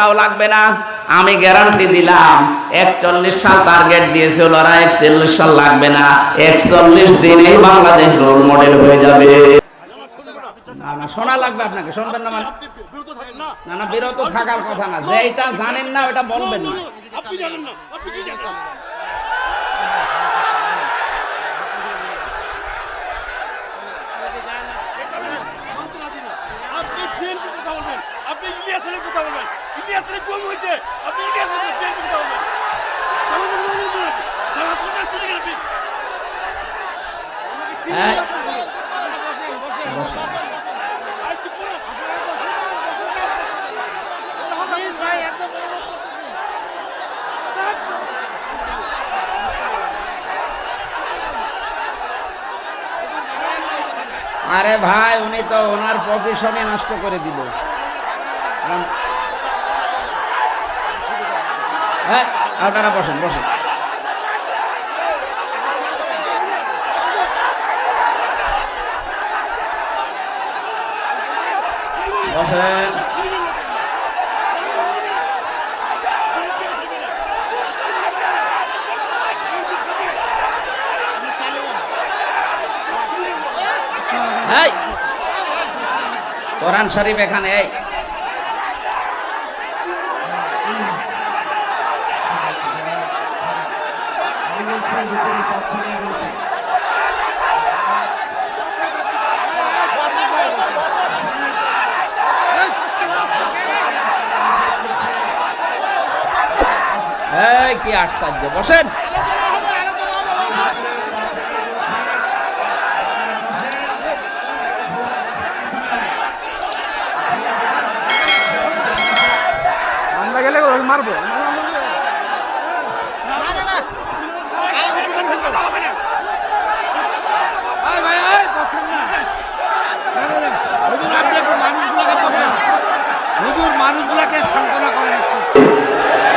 একটাও লাগবে না। আমি গ্যারান্টি দিলাম, একচল্লিশ সাল টার্গেট দিয়েছিল ওরা একচল্লিশ সাল লাগবে না। একচল্লিশ দিনেই বাংলাদেশ রোল মডেল হয়ে যাবে। না শোনা লাগবে আপনাকে, শুনবেন না মানে। না না, বিরত থাকার কথা না যেটা জানেন না ওটা বলবেন না আপনি জানেন না আপনি কি জানেন মন্ত্রণাধীন না। আপনি বিএনপির কথা বলবেন আপনি ইলিয়াসের আর ভাই উনি তো ওনার পজিশনে নষ্ট করে দিল। হ্যাঁ আপনারা বসেন বসেন। বসেন। কোরআন শরীফ এখানে এই। এই কি আশ্চর্য। বসেন। আমরা গেলে মারবো হুজুর মানুষগুলাকে সান্ত্বনা করে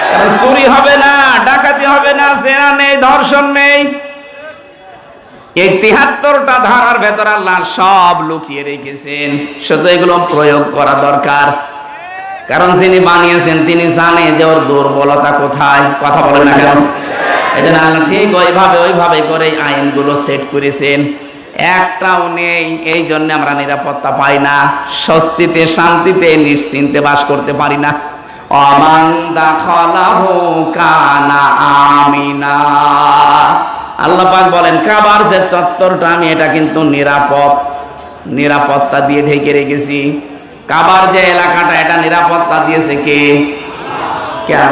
এখানে চুরি হবে না, ডাকাতি হবে না, জেনা নেই, ধর্ষণ নেই। এই তিহাত্তরটা ধারার ভেতর আল্লাহ সব লুকিয়ে রেখেছেন। শুধু এগুলো প্রয়োগ করা দরকার। কারণ বানিয়েছেন, তিনি জানে যে ওর দুর্বলতা কোথায়। কথা না কেন? এই জন্য আল্লাহ ঠিক ওইভাবে ওইভাবে করে আইনগুলো সেট করেছেন। একটাও নেই, এই জন্য আমরা নিরাপত্তা পাই না। স্বস্তিতে, শান্তিতে, নিশ্চিন্তে বাস করতে পারি না। অমান বলেন, কাবার যে চত্বরটা, আমি এটা কিন্তু নিরাপদ, নিরাপত্তা দিয়ে ঢেকে রেখেছি। কাবার যে এলাকাটা, এটা নিরাপত্তা দিয়েছে কে? কেন?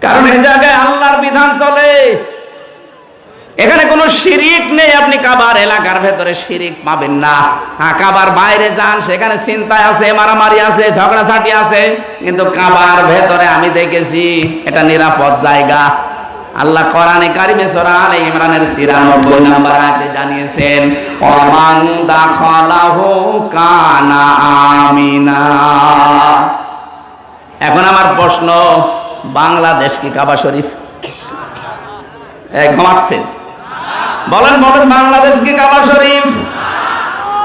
কারণ এই জায়গায় আল্লাহর বিধান চলে। এখানে কোনো শিরিক নেই, আপনি কাবার এলাকার ভেতরে শিরিক পাবেন না। হ্যাঁ কাবার বাইরে যান, সেখানে চিন্তায় আছে, মারামারি আছে, ঝগড়াঝাটি আছে, কিন্তু কাবার ভেতরে আমি দেখেছি, এটা নিরাপদ জায়গা। আল্লাহ কোরআনে কারিমে সূরা আলে ইমরানের 93 নম্বর আয়াতে জানিয়েছেন, ওমান দাখালাহু কানা আমিনা। এখন আমার প্রশ্ন, বাংলাদেশ কি কাবা শরীফ? ঘুমাচ্ছেন? বলেন বলেন বাংলাদেশ কি কাবা শরীফ?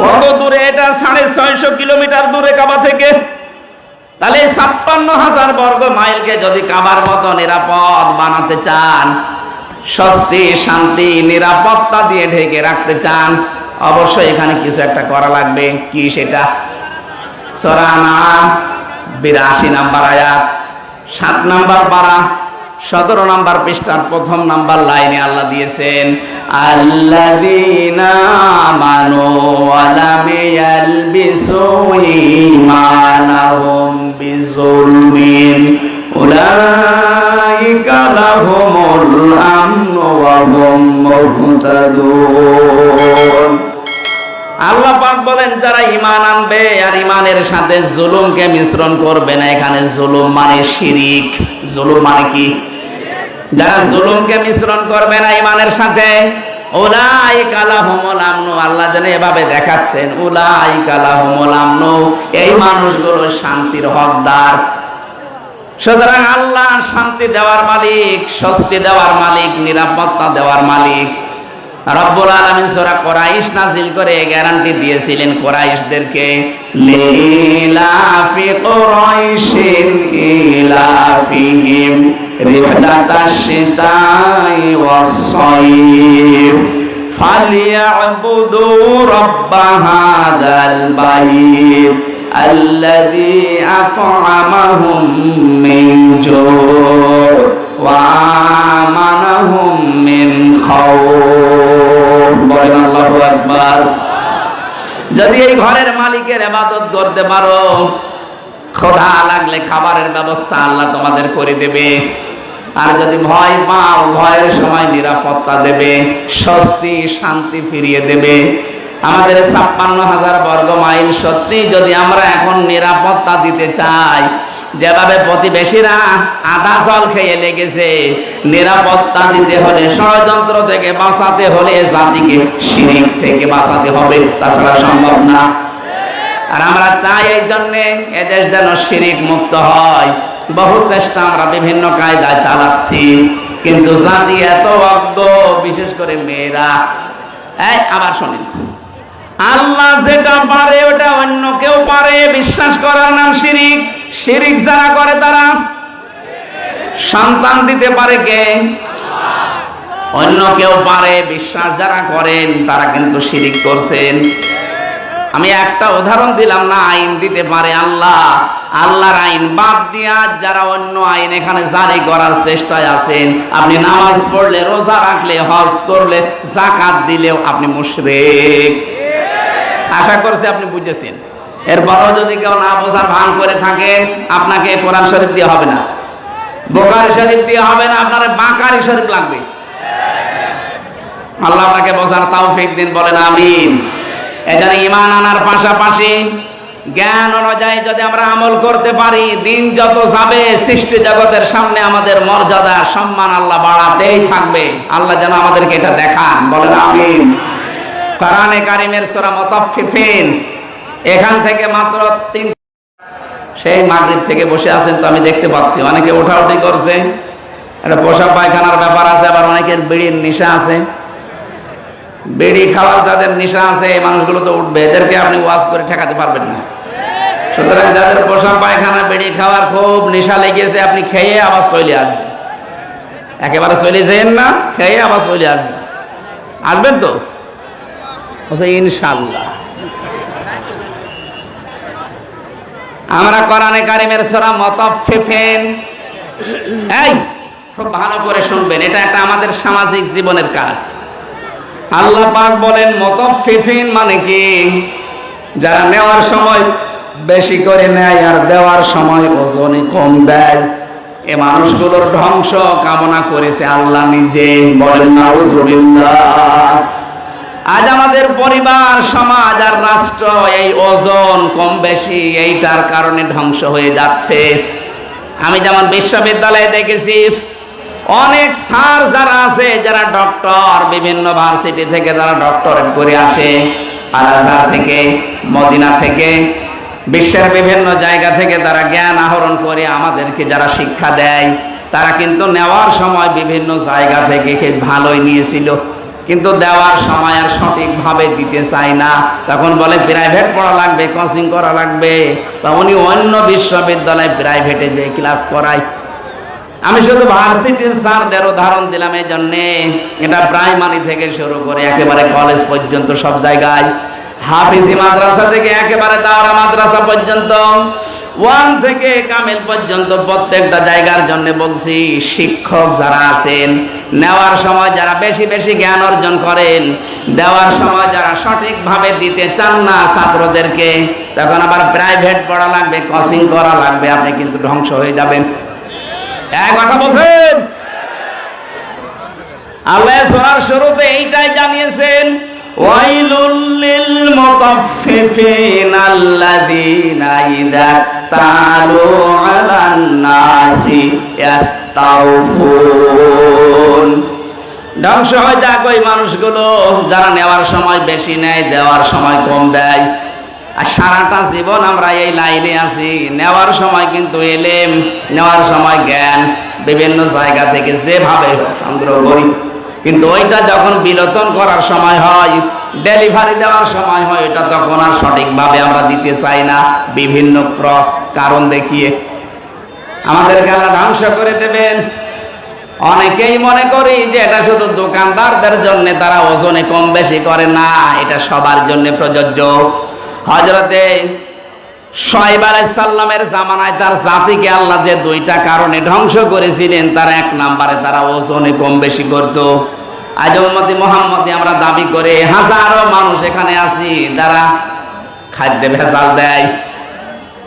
কত দূরে? এটা সাড়ে ছয়শো কিলোমিটার দূরে কাবা থেকে। তাহলে ছাপ্পান্ন হাজার বর্গ মাইলকে যদি কাবার মতো নিরাপদ বানাতে চান, স্বস্তি, শান্তি, নিরাপত্তা দিয়ে ঢেকে রাখতে চান, অবশ্যই এখানে কিছু একটা করা লাগবে। কি সেটা? সরানা বিরাশি নাম্বার আয়াত, সাত নাম্বার পারা। সতেরো নাম্বার পৃষ্ঠার প্রথম নাম্বার লাইনে আল্লাহ দিয়েছেন মুহতাদুন. আল্লাহ পাক বলেন, যারা ইমান আনবে আর ইমানের সাথে জুলুমকে মিশ্রণ করবে না, এখানে জুলুম মানে শিরিক। জুলুম মানে কি? যারা জুলুমকে মিশ্রণ করবে না ইমানের সাথে ওলাই কালাহমল আমনু, আল্লাহ যেন এভাবে দেখাচ্ছেন ওলাই কালাহমল আমনু, এই মানুষগুলো শান্তির হকদার। সুতরাং আল্লাহ শান্তি দেওয়ার মালিক, স্বস্তি দেওয়ার মালিক, নিরাপত্তা দেওয়ার মালিক। রব্বুল আলামিন সূরা কোরাইশ নাজিল করে গ্যারান্টি দিয়েছিলেন কোরাইশদেরকে লিলাফি কোরাইশিন ইলাফিহিম রিহলাতাশ শিতাই ওয়াস-সাইফ ফালিয়াবুদু রাব্ব হাদাল বাইত الذي أطعمهم من جوع وآمنهم যদি এই ঘরের মালিকের এবাদত করতে পারো, খোদা লাগলে খাবারের ব্যবস্থা আল্লাহ তোমাদের করে দেবে। আর যদি ভয় পাও, ভয়ের সময় নিরাপত্তা দেবে, স্বস্তি, শান্তি ফিরিয়ে দেবে। আমাদের ছাপ্পান্ন হাজার বর্গ মাইল সত্যি যদি আমরা এখন নিরাপত্তা দিতে চাই যেভাবে প্রতিবেশীরা আধা জল খেয়ে লেগেছে, নিরাপত্তা দিতে হলে, ষড়যন্ত্র থেকে বাঁচাতে হলে জাতিকে শিরিক থেকে বাঁচাতে হবে। তাছাড়া সম্ভব না। আর আমরা চাই এই জন্যে এদেশ যেন শিরিক মুক্ত হয়। বহু চেষ্টা আমরা বিভিন্ন কায়দায় চালাচ্ছি, কিন্তু জাতি এত অজ্ঞ, বিশেষ করে মেয়েরা। এই, আবার শোনেন। আল্লাহ যেটা পারে ওটা অন্য কেউ পারে, বিশ্বাস করার নাম শিরিক। শিরিক যারা করে তারা সন্তান দিতে পারে কে? অন্য কেউ পারে, বিশ্বাস যারা করেন তারা কিন্তু শিরিক করছেন। আমি একটা উদাহরণ দিলাম না, আইন দিতে পারে আল্লাহ। আল্লাহর আইন বাদ দিয়া যারা অন্য আইন এখানে জারি করার চেষ্টায় আছেন, আপনি নামাজ পড়লে, রোজা রাখলে, হজ করলে জাকাত দিলেও আপনি মুশরিক। আশা করছি আপনি বুঝেছেন। এরপরও যদি কেউ না বোঝার ভান করে থাকে, আপনাকে কোরআন শরীফ দিয়ে হবে না। বোকারি শরীফ দিয়ে হবে না, আপনার বাঁকারি শরীফ লাগবে। আল্লাহ আপনাকে বোঝার তাওফিক দিন, বলেন আমিন। এখানে ইমান আনার পাশাপাশি জ্ঞান অনুযায়ী যদি আমরা আমল করতে পারি, দিন যত যাবে, সৃষ্টি জগতের সামনে আমাদের মর্যাদা, সম্মান আল্লাহ বাড়াতেই থাকবে। আল্লাহ যেন আমাদেরকে এটা দেখান, বলেন আমিন। কোরআনে কারিমের সূরা মুতাফফিফিন এখান থেকে মাত্র তিন সেই মাগরিব থেকে বসে আছেন তো আমি দেখতে পাচ্ছি। অনেকে ওঠাউঠি করছে। একটা পোশাক পায়খানার ব্যাপার আছে আবার অনেকের বিড়ির নেশা আছে। বিড়ি খাওয়ার যাদের নেশা আছে এই মানুষগুলো তো উঠবে। এদেরকে আপনি ওয়াশ করে ঠেকাতে পারবেন না। সুতরাং যাদের পোশাক পায়খানা বিড়ি খাওয়ার খুব নেশা লেগেছে আপনি খেয়ে আবার চলে আসবেন। একেবারে চলে যেন না খেয়ে আবার চলে আসবেন। আসবেন তো? বলছে, ইনশাল্লাহ আমরা কোরআনে কারিমের সূরা মুতাফফিফিন। এই, খুব ভালো করে শুনবেন, এটা একটা আমাদের সামাজিক জীবনের কাজ। আল্লাহ পাক বলেন মুতাফফিফিন মানে কি? যারা নেওয়ার সময় বেশি করে নেয় আর দেওয়ার সময় ওজনে কম দেয়। এ মানুষগুলোর ধ্বংস কামনা করেছে আল্লাহ নিজে বলেন, নাউজুবিল্লাহ। আজ আমাদের পরিবার, সমাজ আর রাষ্ট্র এই ওজন কম বেশি, এইটার কারণে ধ্বংস হয়ে যাচ্ছে। আমি যেমন বিশ্ববিদ্যালয়ে দেখেছি, অনেক স্যার যারা আছে, যারা ডক্টর, বিভিন্ন ভার্সিটি থেকে যারা ডক্টরেট করে আসে আলাজার থেকে, মদিনা থেকে, বিশ্বের বিভিন্ন জায়গা থেকে তারা জ্ঞান আহরণ করে আমাদেরকে যারা শিক্ষা দেয়, তারা কিন্তু নেওয়ার সময় বিভিন্ন জায়গা থেকে ভালোই নিয়েছিল। কিন্তু দেওয়ার সময় আর সঠিকভাবে দিতে চায় না। তখন বলে প্রাইভেট পড়া লাগবে কোচিং করা লাগবে। বা উনি অন্য বিশ্ববিদ্যালয়ে প্রাইভেটে যে ক্লাস করায়। আমি শুধু ভার্সিটির স্যারদের উদাহরণ দিলাম এই জন্যে এটা প্রাইমারি থেকে শুরু করে একেবারে কলেজ পর্যন্ত সব জায়গায়। হাফিজি মাদ্রাসা থেকে একেবারে দাওরা মাদ্রাসা পর্যন্ত। ওয়ান থেকে কামিল পর্যন্ত প্রত্যেকটা জায়গার জন্য বলছি, শিক্ষক যারা আছেন, নেওয়ার সময় যারা বেশি বেশি জ্ঞান অর্জন করেন, দেওয়ার সময় যারা সঠিকভাবে দিতে চান না ছাত্রদেরকে, তখন আবার প্রাইভেট পড়া লাগবে কোচিং করা লাগবে, আপনি কিন্তু ধ্বংস হয়ে যাবেন। এক কথা বলছেন? আল্লাহ সোনার শুরুতে এইটাই জানিয়েছেন ধ্বংস হয়ে যাক ওই মানুষগুলো। যারা নেওয়ার সময় বেশি নেয়, দেওয়ার সময় কম দেয়। আর সারাটা জীবন আমরা এই লাইনে আছি। নেওয়ার সময় কিন্তু এলেম, নেওয়ার সময় জ্ঞান, বিভিন্ন জায়গা থেকে যেভাবে সংগ্রহ করি। কিন্তু ওইটা যখন বিলোতন করার সময় হয় ডেলিভারি দেওয়ার সময় হয়, এটা তখন আর সঠিকভাবে আমরা দিতে চাই না। বিভিন্ন ক্রস কারণ দেখিয়ে। আমাদেরকে আল্লাহ ধ্বংস করে দেবেন। অনেকেই মনে করি যে এটা শুধু দোকানদারদের জন্য, তারা ওজনে কম বেশি করে না, এটা সবার জন্য প্রযোজ্য। হজরতে শোয়েব আলাইসাল্লামের জামানায় তার জাতিকে আল্লাহ যে দুইটা কারণে ধ্বংস করেছিলেন, তার এক নাম্বারে তারা ওজনে কম বেশি করত। আজ উম্মতি মোহাম্মদে আমরা দাবি করে হাজারো মানুষ এখানে আছি, যারা খাদ্যে ভেজাল দেয়,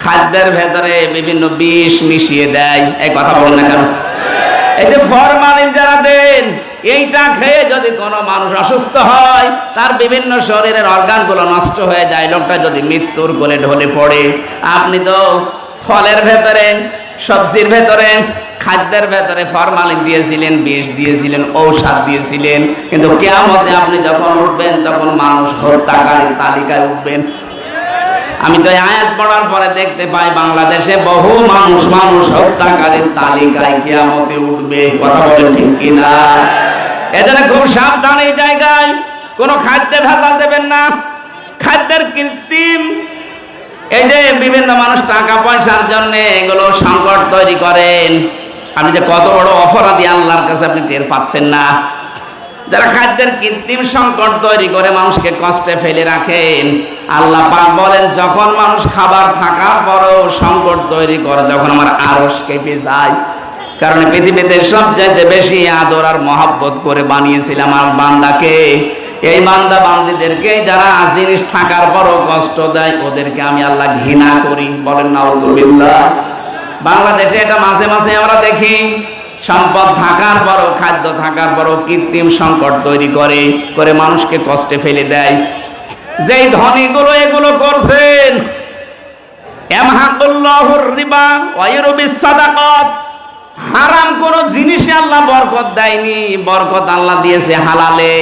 খাদ্যের ভেতরে বিভিন্ন বিষ মিশিয়ে দেয়। এই কথা বলেন না কেন? এই যে ফরমালিন যারা এইটা খেয়ে যদি কোনো মানুষ অসুস্থ হয়, তার বিভিন্ন শরীরের অর্গানগুলো নষ্ট হয়ে যায়, লোকটা যদি মৃত্যুর কোলে ঢলে পড়ে, আপনি তো ফলের ভেতরে, সবজির ভেতরে, খাদ্যের ভেতরে ফরমালিন দিয়েছিলেন, বিষ দিয়েছিলেন, ঔষধ দিয়েছিলেন, কিন্তু কেয়ামতে আপনি যখন উঠবেন, তখন মানুষ হত্যাকারীর তালিকায় উঠবেন। আমি তো আয়াত পড়ার পরে দেখতে পাই, বাংলাদেশে বহু মানুষ মানুষ হত্যাকারীর তালিকায় কিয়ামতে উঠবে, কথা বলে ঠিক কিনা? এজন্য খুব সাবধান এই জায়গায়। কোনো খাদ্যে ভেজাল দেবেন না। খাদ্যের কৃত্রিম। এই যে বিভিন্ন মানুষ টাকা পয়সার জন্য এগুলো সংকট তৈরি করেন। আপনি যে কত বড় অপরাধী আল্লাহর কাছে আপনি টের পাচ্ছেন না। যারা খাদ্যের কৃত্রিম সংকট তৈরি করে মানুষকে কষ্টে ফেলে রাখেন, আল্লাহ পাক বলেন, যখন মানুষ খাবার থাকার পরেও সংকট তৈরি করে, যখন আমার আরস কেঁপে যায় কারণ পৃথিবীতে সবচাইতে বেশি আদর আর মহাব্বত করে বানিয়েছিলাম আমার বান্দাকে। এই বান্দা বান্দিদেরকে যারা জিনিস থাকার পরও কষ্ট দেয়, ওদেরকে আমি আল্লাহ ঘৃণা করি। বলেন নাউজুবিল্লাহ। বাংলাদেশে এটা মাঝে মাঝে আমরা দেখি, সম্পদ থাকার পরও, খাদ্য থাকার পরও কৃত্রিম সংকট তৈরি করে করে মানুষকে কষ্টে ফেলে দেয়। যেই ধনীগুলো এগুলো করছেন, এমহাকুল্লাহুর রিবা হারাম কোন জিনিসে আল্লাহ বরকত দেয়নি, বরকত আল্লাহ দিয়েছে হালালে।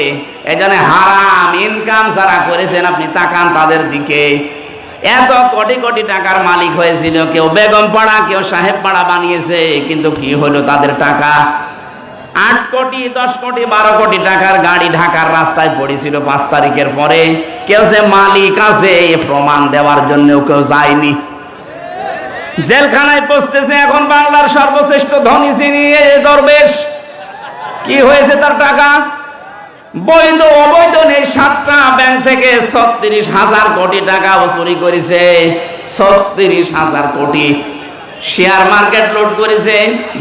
এখানে হারাম ইনকাম যারা করেছেন আপনি তাকান তাদের দিকে। এত কোটি কোটি টাকার মালিক হয়েছিল, কেউ বেগম পাড়া, কেউ সাহেব পাড়া বানিয়েছে, কিন্তু কি হলো তাদের টাকা? আট কোটি, দশ কোটি, বারো কোটি টাকার গাড়ি ঢাকার রাস্তায় পড়েছিল পাঁচ তারিখের পরে। কেউ যে মালিক আছে প্রমাণ দেওয়ার জন্য কেউ যায়নি। জেলখানায় পৌঁছতেছে এখন বাংলার সর্বশ্রেষ্ঠ ধনী চিনি এ দরবেশ। কি হয়েছে তার টাকা? বৈধ অবৈধ নেই, সাতটা ব্যাংক থেকে ছত্রিশ হাজার কোটি টাকা চুরি করেছে। ছত্রিশ হাজার কোটি। শেয়ার মার্কেট লুট করেছে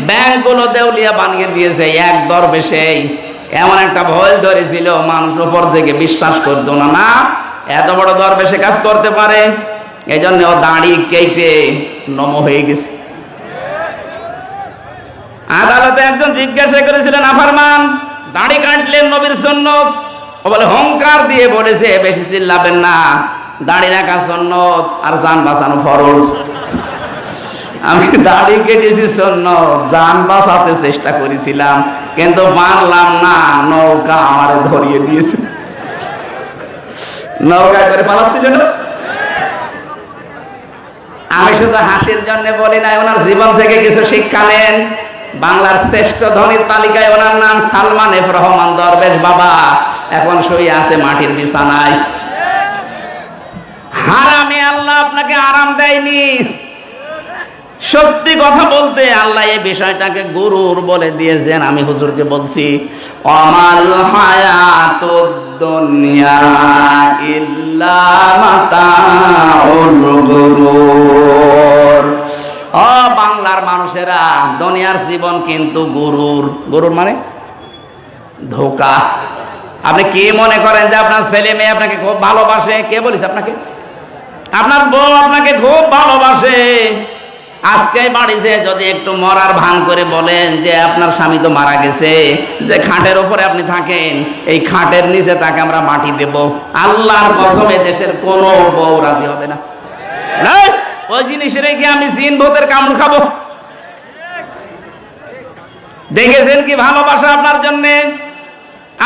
ব্যাংকগুলো দেউলিয়া বানিয়ে দিয়েছে এক দরবেশে। এমন একটা ভয় ধরেছিল, মানুষ উপর থেকে বিশ্বাস করতো না না। এত বড় দরবেশে কাজ করতে পারে এই জন্য ও দাড়ি কেটে নম হয়ে গেছে। আদালতে একজন জিজ্ঞাসা করেছিলেন, আফারমান, দাড়ি কাটলেন নবীর ও বলে, হংকার দিয়ে বলেছে, বেশি চিল্লাবেন না। দাড়ি রাখা সন্ন্যত আর জান বাঁচানো ফরজ। আমি দাড়ি কেটেছি সন্ন্যত, যান বাঁচাতে চেষ্টা করেছিলাম, কিন্তু পারলাম না, নৌকা আমার ধরিয়ে দিয়েছে। নৌকা করে পালাচ্ছিল না? আমি শুধু হাসির জন্য বলি না ওনার জীবন থেকে কিছু শিক্ষা নেন। বাংলার শ্রেষ্ঠ ধনীর তালিকায় ওনার নাম সালমান এফ রহমান দরবেশ বাবা। এখন শুয়ে আছে মাটির বিছানায়। হারামে আল্লাহ আপনাকে আরাম দেয়নি। সত্যি কথা বলতে আল্লাহ এই বিষয়টাকে গুরুর বলে দিয়েছেন, আমি হুজুরকে বলছি, অমাল হায়াতুদ দুনিয়া ইল্লা মাতাউল মানুষেরা দুনিয়ার জীবন কিন্তু গুরুর। গরুর মানে? ধোকা। আপনি কি মনে করেন যে আপনার ছেলে মেয়ে আপনাকে খুব ভালোবাসে? কে বলিস আপনাকে? আপনার বউ আপনাকে খুব ভালোবাসে। আজকে বাড়িতে যদি একটু মরার ভান করে বলেন যে আপনার স্বামী তো মারা গেছে, যে খাটের উপরে আপনি থাকেন, এই খাটের নিচে তাকে আমরা মাটি দেব। আল্লাহর কসমে দেশের কোনো বউ রাজি হবে না। ওই জিনিসের কি আমি জিন ভূতের কামড় খাব? দেখেছেন কি ভালোবাসা আপনার জন্য?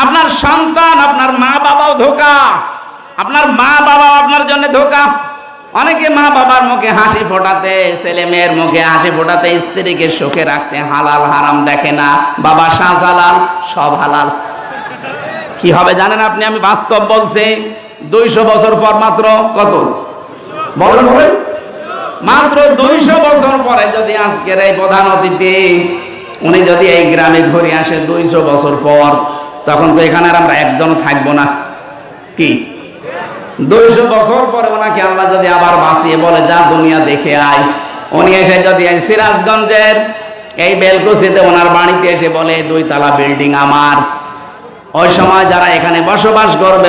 আপনার সন্তান, আপনার মা বাবাও ধোকা। আপনার মা বাবা আপনার জন্য ধোকা। অনেকে মা বাবার মুখে হাসি ফোটাতে, ছেলে মেয়ের মুখে হাসি ফোটাতে, স্ত্রীকে সুখে রাখতে হালাল, হারাম দেখে না। বাবা শাহজালাল, সব হালাল। কি হবে জানেন আপনি? আমি বাস্তব বলছি, দুইশো বছর পর মাত্র কত? বলেন। মাত্র দুইশো বছর পরে যদি আজকের এই প্রধান অতিথি উনি যদি এই গ্রামে ঘুরে আসে দুইশো বছর পর, তখন তো এখানে আর আমরা একজন থাকব না। কি? দুইশো বছর পরে ওনাকে আল্লাহ যদি আবার বাঁচিয়ে বলে, যা দুনিয়া দেখে আয়। উনি এসে যদি সিরাজগঞ্জের এই বেলকুচিতে ওনার বাড়িতে এসে বলে দুই তালা বিল্ডিং আমার। ওই সময় যারা এখানে বসবাস করবে